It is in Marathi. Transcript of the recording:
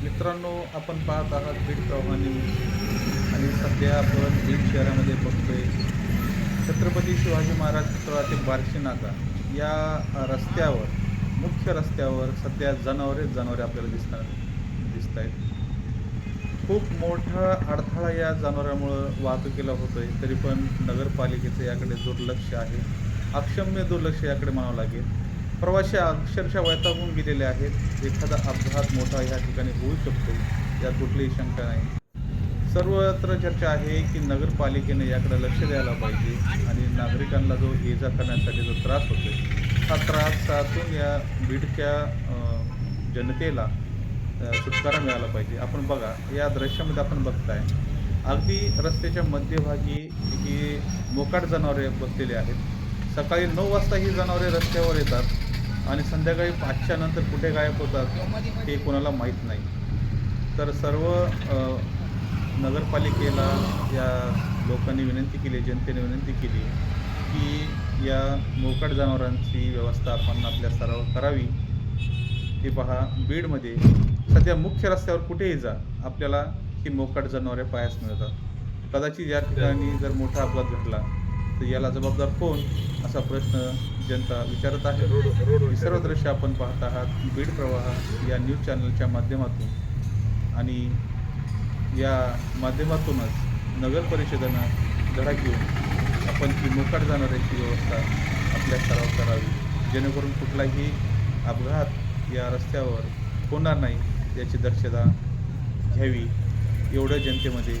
मित्रांनो आपण पाहत आहात बीड प्रमाणे आणि सध्या आपण बीड शहरामध्ये बघतोय छत्रपती शिवाजी महाराज पुतळातील बारशी बार्शी नाका या रस्त्यावर मुख्य रस्त्यावर सध्या जनावरेच जनावरे आपल्याला दिसतात दिसत आहेत खूप मोठा अडथळा या जनावरांमुळं वाहतुकीला होतोय. तरी पण नगरपालिकेचं याकडे दुर्लक्ष आहे. अक्षम्य दुर्लक्ष याकडे म्हणावं लागेल. प्रवासी अक्षरशः वैतागून गेलेले आहेत. एखादा अपघात मोठा या ठिकाणी होऊ शकतो यात कुठलीही शंका नाही. सर्वत्र चर्चा आहे की नगरपालिकेने याकडे लक्ष द्यायला पाहिजे आणि नागरिकांना जो ये जा करण्यासाठी जो त्रास होतो हा त्रास साचून या बीडच्या जनतेला सुटकारा मिळाला पाहिजे. आपण बघा या दृश्यामध्ये आपण बघताय अगदी रस्त्याच्या मध्यभागी ही मोकाट जनावरे बसलेली आहेत. सकाळी नऊ वाजता ही जनावरे रस्त्यावर येतात. आणि संध्याकाळी पाचच्या नंतर कुठे गायब होतात हे कोणाला माहीत नाही. तर सर्व नगरपालिकेला या लोकांनी विनंती केली जनतेने विनंती केली की या मोकाट जनावरांची व्यवस्था आपण आपल्या स्तरावर करावी. ते पहा बीडमध्ये सध्या मुख्य रस्त्यावर कुठेही जा आपल्याला ही मोकाट जनावरे पायास मिळतात. कदाचित या ठिकाणी जर मोठा अपघात घडला तर याला जबाबदार कोण? असा प्रश्न जनता विचारत आहे. हे सर्व दृश्य आपण पाहत आहात. बीड प्रवाह या न्यूज चॅनलच्या माध्यमातून. आणि या माध्यमातूनच नगर परिषदेनं धडा घेऊन आपण ती मोकाट जाणाऱ्याची व्यवस्था आपल्या स्तरावर करावी. जेणेकरून कुठलाही अपघात या रस्त्यावर होणार नाही याची दक्षता घ्यावी एवढं जनतेमध्ये